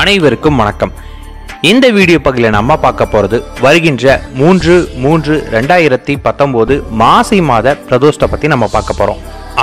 அனைவருக்கும் வணக்கம். இந்த வீடியோ பகுதியில் நம்ம பார்க்க போகிறது வருகின்ற மூன்று மூன்று ரெண்டாயிரத்தி பத்தொம்போது மாசி மாத பிரதோஷத்தை பற்றி நம்ம பார்க்க போகிறோம்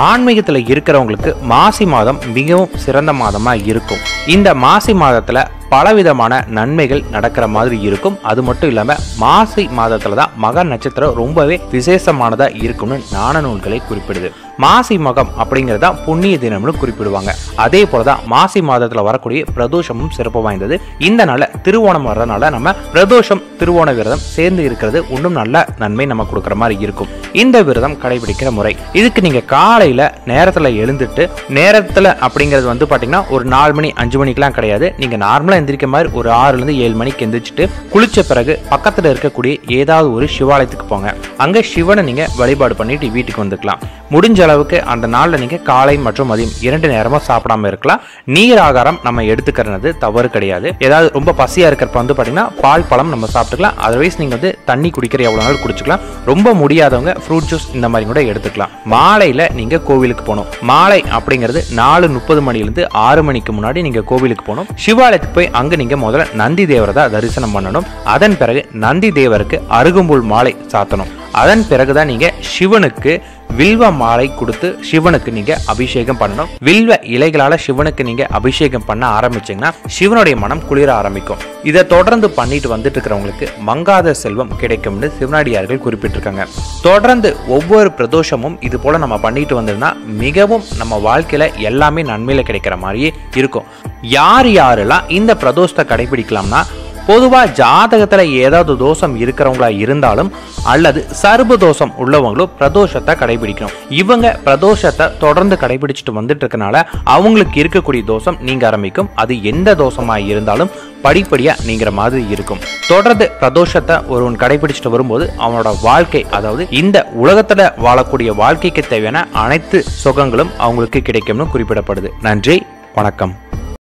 ஆன்மீகத்தில் இருக்கிறவங்களுக்கு மாசி மாதம் மிகவும் சிறந்த மாதமாக இருக்கும். இந்த மாசி மாதத்தில் பலவிதமான நன்மைகள் நடக்கிற மாதிரி இருக்கும். அது மட்டும் இல்லாமல் மாசி மாதத்தில் தான் மக நட்சத்திரம் ரொம்பவே விசேஷமானதாக இருக்கும்னு ஞான நூல்களை குறிப்பிடுது. மாசி மகம் அப்படிங்கிறது தான் புண்ணிய தினம்னு குறிப்பிடுவாங்க. அதே போலதான் மாசி மாதத்துல வரக்கூடிய பிரதோஷமும் சிறப்பு வாய்ந்தது. இந்த நாளில் திருவோணம் வர்றதுனால நம்ம பிரதோஷம் திருவோண விரதம் சேர்ந்து இருக்கிறது இன்னும் நல்ல நன்மை நம்ம கொடுக்குற மாதிரி இருக்கும். இந்த விரதம் கடைபிடிக்கிற முறை. இதுக்கு நீங்க காலையில நேரத்துல எழுந்துட்டு நேரத்துல அப்படிங்கிறது வந்து பாத்தீங்கன்னா ஒரு நாலு மணி அஞ்சு மணிக்கெல்லாம் கிடையாது. நீங்க நார்மலா எந்திரிக்க மாதிரி ஒரு ஆறுல இருந்து ஏழு மணிக்கு எந்திரிச்சிட்டு குளிச்ச பிறகு பக்கத்தில் இருக்கக்கூடிய ஏதாவது ஒரு சிவாலயத்துக்கு போங்க. அங்க சிவனை நீங்கள் வழிபாடு பண்ணிட்டு வீட்டுக்கு வந்துக்கலாம். முடிஞ்ச அளவுக்கு அந்த நாளில் நீங்கள் காலை மற்றும் மதியம் இரண்டு நேரமும் சாப்பிடாம இருக்கலாம். நீர் ஆகாரம் நம்ம எடுத்துக்கிறது தவறு கிடையாது. ஏதாவது ரொம்ப பசியா இருக்கிறப்ப வந்து பார்த்தீங்கன்னா பால் பழம் நம்ம சாப்பிட்டுக்கலாம். அதர்வைஸ் நீங்க வந்து தண்ணி குடிக்கிற எவ்வளவு நாள் குடிச்சுக்கலாம். ரொம்ப முடியாதவங்க ஃப்ரூட் ஜூஸ் இந்த மாதிரி கூட எடுத்துக்கலாம். மாலையில நீங்க கோவிலுக்கு போகணும். மாலை அப்படிங்கிறது நாலு முப்பது மணிலிருந்து ஆறு மணிக்கு முன்னாடி நீங்க கோவிலுக்கு போகணும். சிவாலயத்துக்கு போய் அங்க நீங்க முதல்ல நந்தி தேவரை தான் தரிசனம் பண்ணணும். அதன் பிறகு நந்தி தேவருக்கு அருகம்புல் மாலை சாத்தணும். அதன் பிறகுதான் நீங்க சிவனுக்கு வில்வ மாலை கொடுத்து சிவனுக்கு நீங்க அபிஷேகம் பண்ணணும். வில்வ இலைகளால சிவனுக்கு நீங்க அபிஷேகம் பண்ண ஆரம்பிச்சீங்கன்னா சிவனுடைய மனம் குளிர ஆரம்பிக்கும். இதை தொடர்ந்து பண்ணிட்டு வந்துட்டு இருக்கிறவங்களுக்கு மங்காத செல்வம் கிடைக்கும்னு சிவனடியார்கள் குறிப்பிட்டிருக்காங்க. தொடர்ந்து ஒவ்வொரு பிரதோஷமும் இது போல நம்ம பண்ணிட்டு வந்தோம்னா மிகவும் நம்ம வாழ்க்கையில எல்லாமே நன்மையில கிடைக்கிற மாதிரியே இருக்கும். யார் யாரெல்லாம் இந்த பிரதோஷத்தை கடைபிடிக்கலாம்னா பொதுவாக ஜாதகத்தில் ஏதாவது தோஷம் இருக்கிறவங்களா இருந்தாலும் அல்லது சர்ப தோஷம் உள்ளவங்களும் பிரதோஷத்தை கடைபிடிக்கணும். இவங்க பிரதோஷத்தை தொடர்ந்து கடைபிடிச்சிட்டு வந்துட்டு இருக்கனால அவங்களுக்கு இருக்கக்கூடிய தோஷம் நீங்க ஆரம்பிக்கும். அது எந்த தோஷமாக இருந்தாலும் படிப்படியா நீங்கிற மாதிரி இருக்கும். தொடர்ந்து பிரதோஷத்தை ஒருவன் கடைபிடிச்சிட்டு வரும்போது அவனோட வாழ்க்கை அதாவது இந்த உலகத்துல வாழக்கூடிய வாழ்க்கைக்கு தேவையான அனைத்து சுகங்களும் அவங்களுக்கு கிடைக்கும்னு குறிப்பிடப்படுது. நன்றி வணக்கம்.